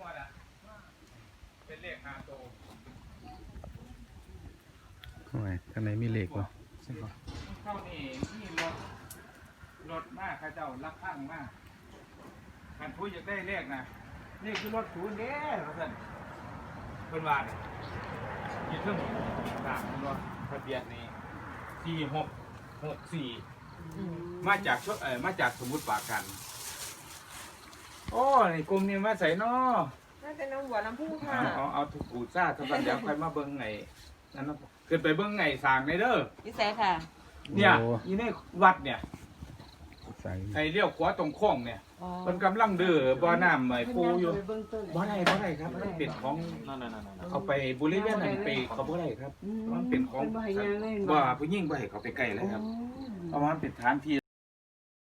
หมดอะ เป็นเลขหาโตทำไมข้างในมีเหล็กวะเข้านี่นี่รถรถมากข้าเจ้ารักข้างมากขันผู้จะได้เลขนะนี่คือรถศูนย์เด้พระท่านเป็นวานยึดเครื่องสามรถทะเบียนนี้สี่หกหกสี่มาจากชดเออมาจากสมุดปากัน โอ้นี่กลุ่มนี้มาใส่นอน่าจะน้องหัวน้ำผู้ค่ะเอาเอาเอาทุกกูซ่าทุกคนเดี๋ยวใครมาเบิ้งไงนั่นนะขึ้นไปเบิ้งไงสร้างในเด้อพี่แซ่ค่ะ เนี่ยโอ้อีนี่วัดเนี่ยใส่ไอ้เลี้ยวขวาตรงโค้งเนี่ยอ๋อมันกำลังเดือบ่อน้ำไอ้ปูอยู่เพิ่นงไปเบิ่งต้นบ่ได้บ่ได้ครับมันเป็นของนั่นนั่นนั่นนั่นเอาไปบริเวณนั้นไปเขาบ่ได้ครับอืมันเป็นของเพิ่นบ่ให้ย่างเลยว่าผู้หญิงบ่ให้เขาไปใกล้เลยครับเพราะว่ามันเป็นฐานที่